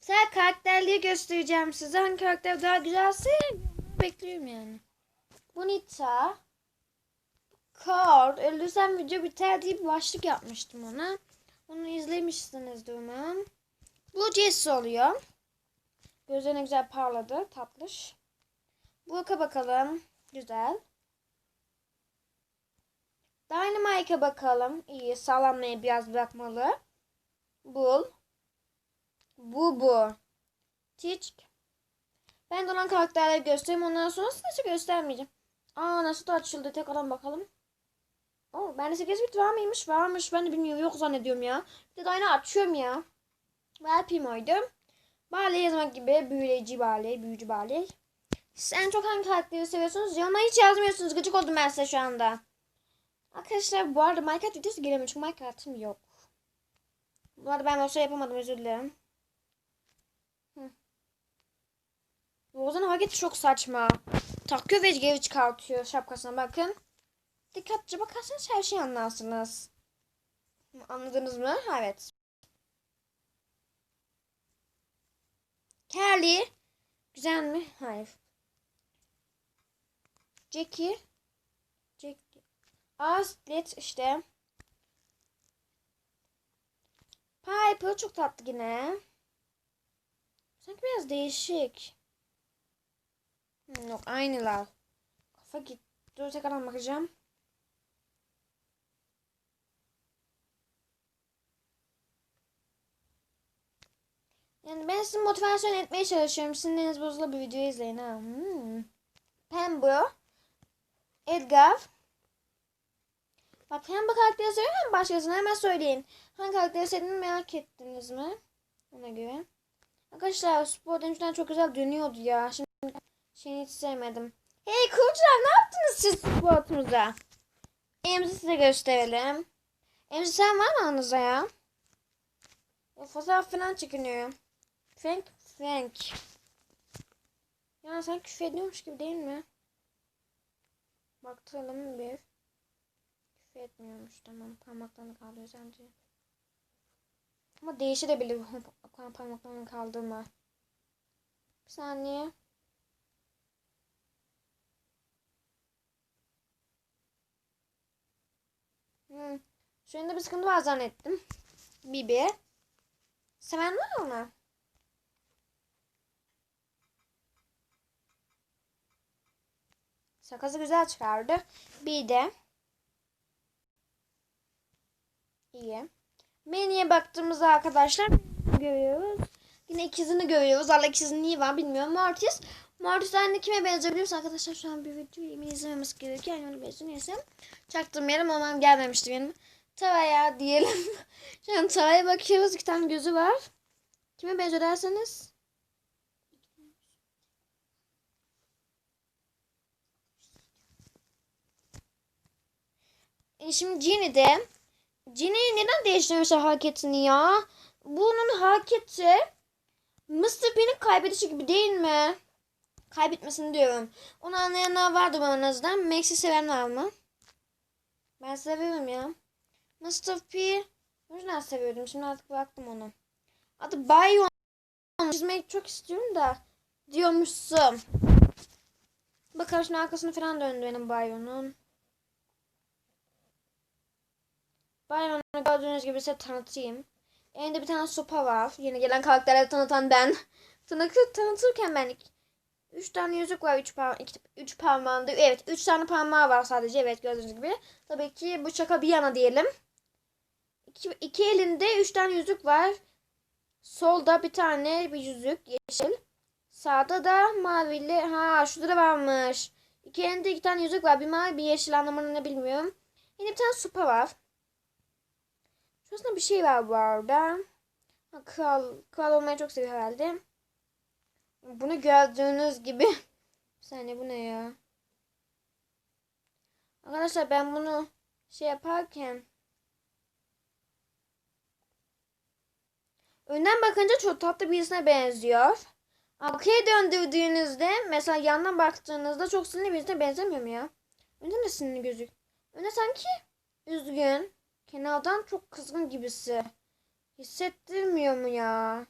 Sen karakterleri göstereceğim size. Hangi karakter daha güzelse bekliyorum yani. Bonita. Card. Öldürsem video biter diye bir başlık yapmıştım ona. Onu izlemişsinizdir umarım. Bu Jess oluyor. Gözlerine güzel parladı. Tatlış. Brook'a bakalım. Güzel. Dynamite'a bakalım. İyi. Sağlamlayı biraz bırakmalı. Bu bu. Teach. Ben de olan karakterleri göstereyim. Ondan sonra size göstermeyeceğim. Aa nasıl da açıldı. Tekrardan bakalım. Oo, bende 8 bit var mıymış? Varmış. Ben de bilmiyorum. Yok zannediyorum ya. Bir de daha açıyorum ya. Ver oydu. Bale yazmak gibi. Büyüleyici bale. Büyücü bale. Siz en çok hangi karakteri seviyorsunuz? Yoruma hiç yazmıyorsunuz. Gıcık oldum ben size şu anda. Arkadaşlar bu arada Minecraft videosu gelemiyor. Çünkü Minecraft'ım yok. Bu arada ben o şey yapamadım. Özür dilerim. Rozan hareketi çok saçma. Takıyor ve geri çıkartıyor şapkasına bakın. Dikkatlice bakarsanız her şeyi anlarsınız. Anladınız mı? Evet. Kelly. Güzel mi? Hayır. Jackie. Jackie. Aslet işte. Piper çok tatlı yine. Sanki biraz değişik. Yok aynılar. Kafa git. Dur tekrardan bakacağım. Yani ben sizi motivasyon etmeye çalışıyorum. Siniriniz bozula bir video izleyin ha. Hmm. Pembo. Edgar. Bak hem bu karakteri söyleyeyim hem başkasını hemen söyleyin. Hangi karakteri sevdiğini merak ettiniz mi? Ona göre. Arkadaşlar spor demişten çok güzel dönüyordu ya. Şimdi şeyini hiç sevmedim. Hey kurucular ne yaptınız siz sportumuza? Emzi size gösterelim. Emzi sen var mı aranızda ya? O fotoğraf falan çekiniyor. Frank, Frank. Ya sen küfür ediyormuş gibi değil mi? Baktıralım bir. Küfür etmiyormuş tamam. Parmaklarını kaldırıyor sence. Ama değişebilir bu parmaklarını kaldırma. Bir saniye. Hmm. Şu anda bir sıkıntı var zannettim. Bibi. Seven var mı? Sakızı güzel çıkardı. Bir de iyi. Menüye baktığımızda arkadaşlar görüyoruz. Yine ikizini görüyoruz. Allah ikizinin iyi var bilmiyorum. Mortis. Mortis aynı kime benziyor biliyor? Arkadaşlar şu an bir video yemin izlememiz gerekiyor. Yani onu benziyor. Neyse. Çaktırmayalım. Ondan gelmemişti benim. Tavaya diyelim. şu an tavaya bakıyoruz. İki tane gözü var. Kime benziyor derseniz? E şimdi Ginny de Ginny neden değiştirmiş hareketini ya? Bunun hareketi Mr. Bean'in kaybedişi gibi değil mi? Kaybetmesini diyorum. Onu anlayanlar vardı bana en azından. Max'i seven var mı? Ben seviyorum ya. Mr. P. Yüzden seviyordum. Şimdi artık bıraktım onu. Adı Bayon. Çizmeyi çok istiyorum da. Diyormuşsun. Bakalım şimdi arkasını falan döndü benim Bayon'un. Bayon'u gördüğünüz gibi size tanıtayım. Elinde bir tane sopa var. Yeni gelen karakterleri tanıtan ben. Tanıtır, tanıtırken ben Üç tane yüzük var. Üç, par iki, üç parmağında. Evet. Üç tane parmağı var sadece. Evet gördüğünüz gibi. Tabii ki bu şaka bir yana diyelim. İki, iki elinde üç tane yüzük var. Solda bir tane bir yüzük. Yeşil. Sağda da mavili. Ha şurada da varmış. İki elinde iki tane yüzük var. Bir mavi bir yeşil anlamını ne bilmiyorum. Yine bir tane sopa var. Şurasında bir şey var bu arada. Kral, kral olmayı çok seviyor herhalde. Bunu gördüğünüz gibi. Bir bu ne ya? Arkadaşlar ben bunu şey yaparken önden bakınca çok tatlı birisine benziyor. Arkaya döndürdüğünüzde mesela yandan baktığınızda çok sinirli birisine benzemiyor mu ya? Önden de sinirli gözük. Önde sanki üzgün. Kenardan çok kızgın gibisi. Hissettirmiyor mu ya?